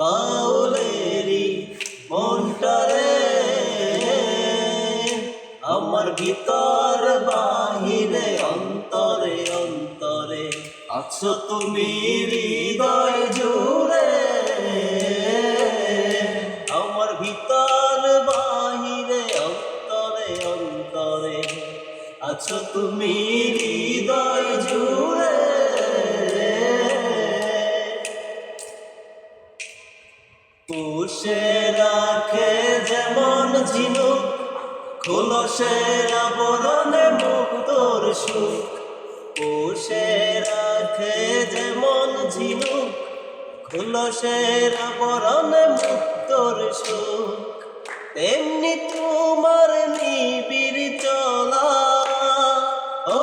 বাউলেরি মনটারে আমার ভিতর বাহিরে, অন্তরে অন্তরে আছো তুমি হৃদয় জুড়ে। আমার ভিতর বাহিরে, অন্তরে অন্তরে আছো তুমি হৃদয় জুড়ে। পুষে রাখে যেমন ঝিনুক, খোলসের আবরণে মুক্তর সুখ। পুষে রাখে যেমন ঝিনুক, খোলসের আবরণে মুক্তর সুখ। তেমনি তোমার নিবিড় চলা, ও